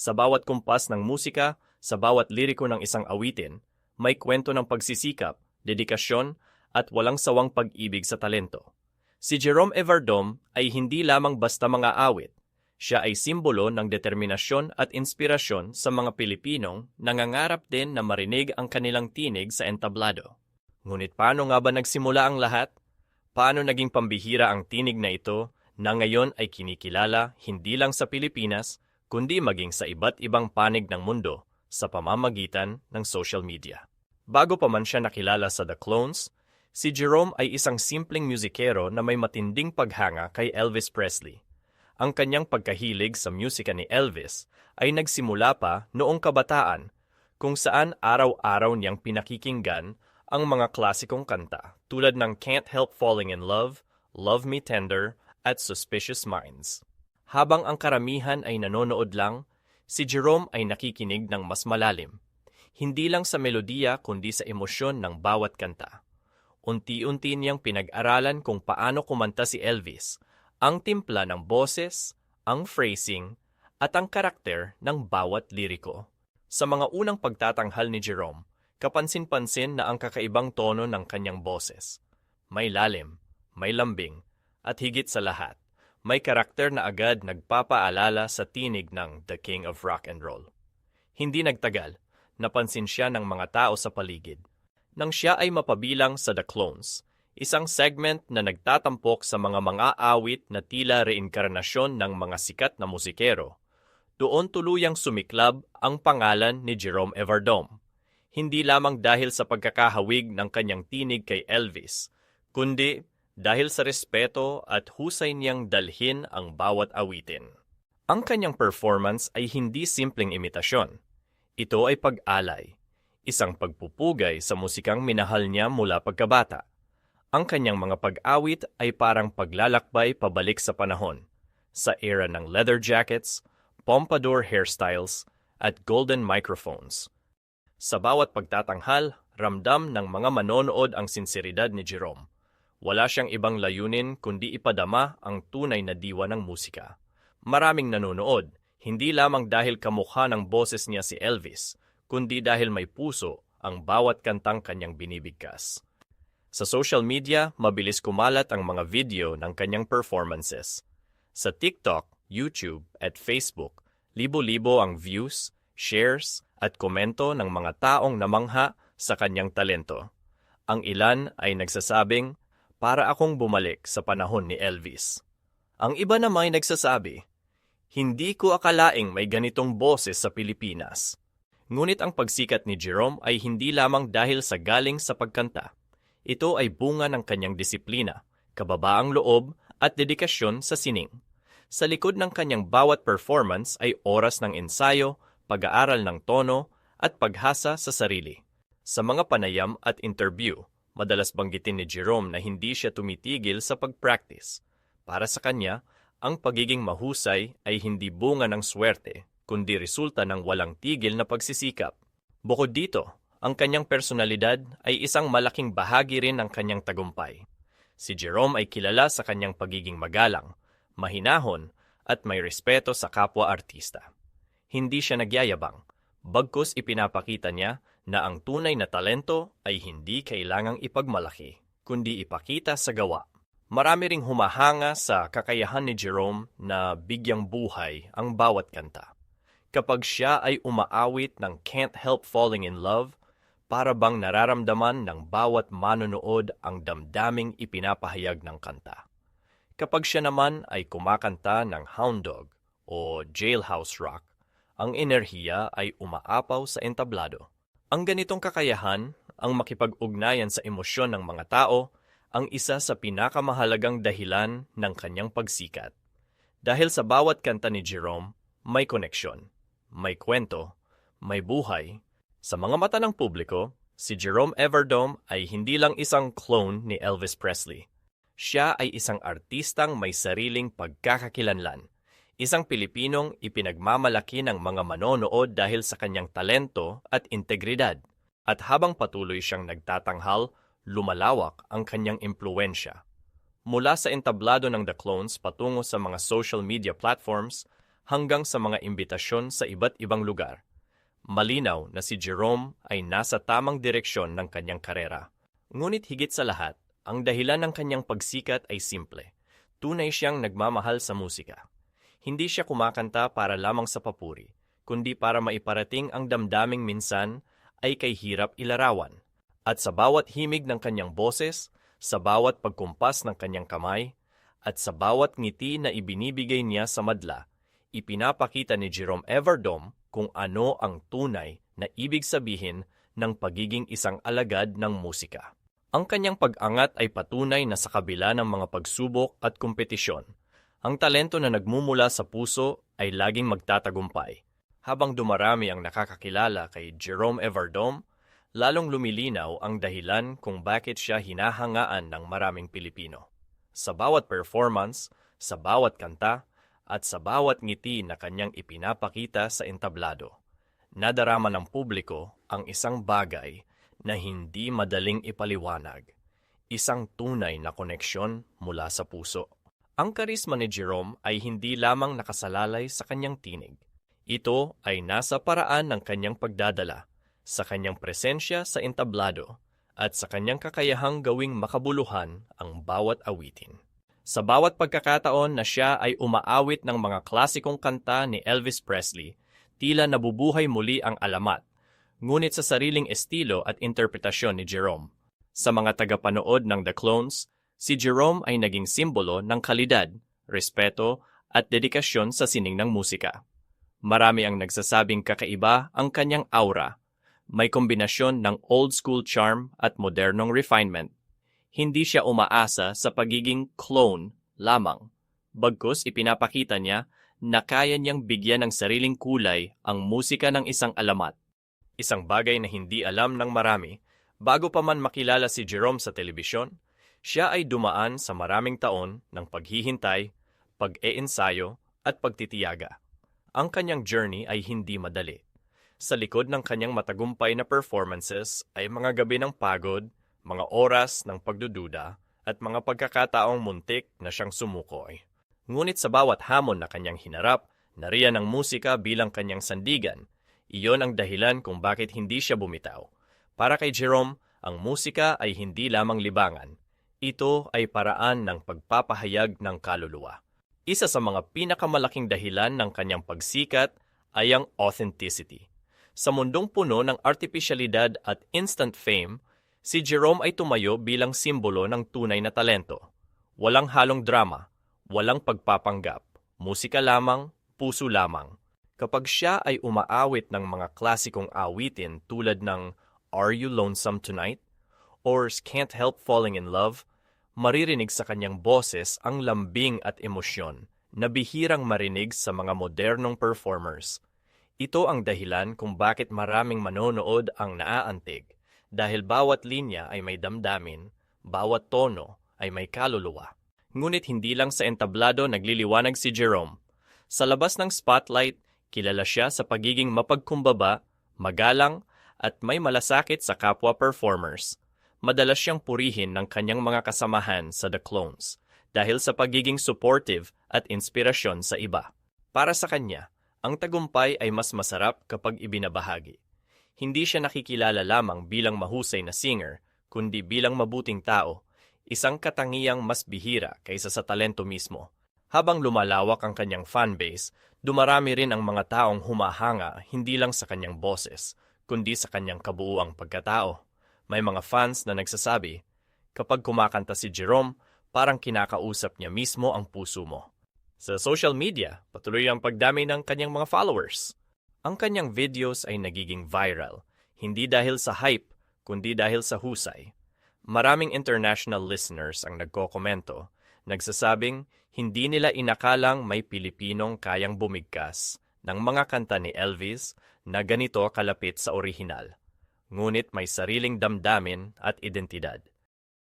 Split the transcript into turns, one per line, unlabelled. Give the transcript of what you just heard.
Sa bawat kumpas ng musika, sa bawat liriko ng isang awitin, may kwento ng pagsisikap, dedikasyon, at walang sawang pag-ibig sa talento. Si Jerome Everdom ay hindi lamang basta mga awit. Siya ay simbolo ng determinasyon at inspirasyon sa mga Pilipinong nangangarap din na marinig ang kanilang tinig sa entablado. Ngunit paano nga ba nagsimula ang lahat? Paano naging pambihira ang tinig na ito na ngayon ay kinikilala hindi lang sa Pilipinas, kundi maging sa iba't ibang panig ng mundo sa pamamagitan ng social media. Bago pa man siya nakilala sa The Clones, si Jerome ay isang simpleng musikero na may matinding paghanga kay Elvis Presley. Ang kanyang pagkahilig sa musika ni Elvis ay nagsimula pa noong kabataan kung saan araw-araw niyang pinakikinggan ang mga klasikong kanta tulad ng Can't Help Falling in Love, Love Me Tender, at Suspicious Minds. Habang ang karamihan ay nanonood lang, si Jerome ay nakikinig ng mas malalim. Hindi lang sa melodiya kundi sa emosyon ng bawat kanta. Unti-unti niyang pinag-aralan kung paano kumanta si Elvis, ang timpla ng boses, ang phrasing, at ang karakter ng bawat liriko. Sa mga unang pagtatanghal ni Jerome, kapansin-pansin na ang kakaibang tono ng kanyang boses. May lalim, may lambing, at higit sa lahat, may karakter na agad nagpapaalala sa tinig ng The King of Rock and Roll. Hindi nagtagal, napansin siya ng mga tao sa paligid. Nang siya ay mapabilang sa The Clones, isang segment na nagtatampok sa mga mga awit na tila reinkarnasyon ng mga sikat na musikero, doon tuluyang sumiklab ang pangalan ni Jerome Everdome. Hindi lamang dahil sa pagkakahawig ng kanyang tinig kay Elvis, kundi dahil sa respeto at husay niyang dalhin ang bawat awitin. Ang kanyang performance ay hindi simpleng imitasyon. Ito ay pag-alay, isang pagpupugay sa musikang minahal niya mula pagkabata. Ang kanyang mga pag-awit ay parang paglalakbay pabalik sa panahon, sa era ng leather jackets, pompadour hairstyles, at golden microphones. Sa bawat pagtatanghal, ramdam ng mga manonood ang sinseridad ni Jerome wala siyang ibang layunin kundi ipadama ang tunay na diwa ng musika. Maraming nanonood, hindi lamang dahil kamukha ng boses niya si Elvis, kundi dahil may puso ang bawat kantang kanyang binibigkas. Sa social media, mabilis kumalat ang mga video ng kanyang performances. Sa TikTok, YouTube at Facebook, libo-libo ang views, shares at komento ng mga taong namangha sa kanyang talento. Ang ilan ay nagsasabing para akong bumalik sa panahon ni Elvis. Ang iba naman ay nagsasabi, hindi ko akalaing may ganitong boses sa Pilipinas. Ngunit ang pagsikat ni Jerome ay hindi lamang dahil sa galing sa pagkanta. Ito ay bunga ng kanyang disiplina, kababaang loob at dedikasyon sa sining. Sa likod ng kanyang bawat performance ay oras ng ensayo, pag-aaral ng tono, at paghasa sa sarili. Sa mga panayam at interview, Madalas banggitin ni Jerome na hindi siya tumitigil sa pag-practice. Para sa kanya, ang pagiging mahusay ay hindi bunga ng swerte, kundi resulta ng walang tigil na pagsisikap. Bukod dito, ang kanyang personalidad ay isang malaking bahagi rin ng kanyang tagumpay. Si Jerome ay kilala sa kanyang pagiging magalang, mahinahon, at may respeto sa kapwa-artista. Hindi siya nagyayabang, bagkus ipinapakita niya na ang tunay na talento ay hindi kailangang ipagmalaki, kundi ipakita sa gawa. Marami ring humahanga sa kakayahan ni Jerome na bigyang buhay ang bawat kanta. Kapag siya ay umaawit ng Can't Help Falling in Love, para bang nararamdaman ng bawat manonood ang damdaming ipinapahayag ng kanta. Kapag siya naman ay kumakanta ng Hound Dog o Jailhouse Rock, ang enerhiya ay umaapaw sa entablado. Ang ganitong kakayahan, ang makipag-ugnayan sa emosyon ng mga tao, ang isa sa pinakamahalagang dahilan ng kanyang pagsikat. Dahil sa bawat kanta ni Jerome, may koneksyon, may kwento, may buhay. Sa mga mata ng publiko, si Jerome Everdome ay hindi lang isang clone ni Elvis Presley. Siya ay isang artistang may sariling pagkakakilanlan Isang Pilipinong ipinagmamalaki ng mga manonood dahil sa kanyang talento at integridad. At habang patuloy siyang nagtatanghal, lumalawak ang kanyang impluensya. Mula sa entablado ng The Clones patungo sa mga social media platforms, hanggang sa mga imbitasyon sa iba't ibang lugar. Malinaw na si Jerome ay nasa tamang direksyon ng kanyang karera. Ngunit higit sa lahat, ang dahilan ng kanyang pagsikat ay simple. Tunay siyang nagmamahal sa musika. Hindi siya kumakanta para lamang sa papuri, kundi para maiparating ang damdaming minsan ay kay hirap ilarawan. At sa bawat himig ng kanyang boses, sa bawat pagkumpas ng kanyang kamay, at sa bawat ngiti na ibinibigay niya sa madla, ipinapakita ni Jerome Everdom kung ano ang tunay na ibig sabihin ng pagiging isang alagad ng musika. Ang kanyang pag-angat ay patunay na sa kabila ng mga pagsubok at kompetisyon, ang talento na nagmumula sa puso ay laging magtatagumpay. Habang dumarami ang nakakakilala kay Jerome Everdom, lalong lumilinaw ang dahilan kung bakit siya hinahangaan ng maraming Pilipino. Sa bawat performance, sa bawat kanta, at sa bawat ngiti na kanyang ipinapakita sa entablado, nadarama ng publiko ang isang bagay na hindi madaling ipaliwanag, isang tunay na koneksyon mula sa puso. Ang karisma ni Jerome ay hindi lamang nakasalalay sa kanyang tinig. Ito ay nasa paraan ng kanyang pagdadala, sa kanyang presensya sa entablado, at sa kanyang kakayahang gawing makabuluhan ang bawat awitin. Sa bawat pagkakataon na siya ay umaawit ng mga klasikong kanta ni Elvis Presley, tila nabubuhay muli ang alamat, ngunit sa sariling estilo at interpretasyon ni Jerome. Sa mga tagapanood ng The Clones, si Jerome ay naging simbolo ng kalidad, respeto at dedikasyon sa sining ng musika. Marami ang nagsasabing kakaiba ang kanyang aura. May kombinasyon ng old school charm at modernong refinement hindi siya umaasa sa pagiging clone lamang. Bagkus ipinapakita niya na kaya niyang bigyan ng sariling kulay ang musika ng isang alamat. Isang bagay na hindi alam ng marami, bago pa man makilala si Jerome sa telebisyon, siya ay dumaan sa maraming taon ng paghihintay, pag-eensayo at pagtitiyaga. Ang kanyang journey ay hindi madali. Sa likod ng kanyang matagumpay na performances ay mga gabi ng pagod, mga oras ng pagdududa at mga pagkakataong muntik na siyang sumukoy. Ngunit sa bawat hamon na kanyang hinarap, nariyan ang musika bilang kanyang sandigan. Iyon ang dahilan kung bakit hindi siya bumitaw. Para kay Jerome, ang musika ay hindi lamang libangan. Ito ay paraan ng pagpapahayag ng kaluluwa. Isa sa mga pinakamalaking dahilan ng kanyang pagsikat ay ang authenticity. Sa mundong puno ng artificialidad at instant fame, si Jerome ay tumayo bilang simbolo ng tunay na talento. Walang halong drama, walang pagpapanggap, musika lamang, puso lamang. Kapag siya ay umaawit ng mga klasikong awitin tulad ng Are You Lonesome Tonight? or Can't Help Falling in Love, maririnig sa kanyang boses ang lambing at emosyon na bihirang marinig sa mga modernong performers. Ito ang dahilan kung bakit maraming manonood ang naaantig dahil bawat linya ay may damdamin, bawat tono ay may kaluluwa. Ngunit hindi lang sa entablado nagliliwanag si Jerome. Sa labas ng spotlight, kilala siya sa pagiging mapagkumbaba, magalang, at may malasakit sa kapwa performers. Madalas siyang purihin ng kanyang mga kasamahan sa The Clones dahil sa pagiging supportive at inspirasyon sa iba. Para sa kanya, ang tagumpay ay mas masarap kapag ibinabahagi hindi siya nakikilala lamang bilang mahusay na singer, kundi bilang mabuting tao, isang katangiyang mas bihira kaysa sa talento mismo. Habang lumalawak ang kanyang fanbase, dumarami rin ang mga taong humahanga hindi lang sa kanyang boses, kundi sa kanyang kabuuang pagkatao. May mga fans na nagsasabi, kapag kumakanta si Jerome, parang kinakausap niya mismo ang puso mo. Sa social media, patuloy ang pagdami ng kanyang mga followers. Ang kanyang videos ay nagiging viral, hindi dahil sa hype, kundi dahil sa husay. Maraming international listeners ang nagkokomento, nagsasabing hindi nila inakalang may Pilipinong kayang bumigkas ng mga kanta ni Elvis na ganito kalapit sa orihinal. Ngunit may sariling damdamin at identidad.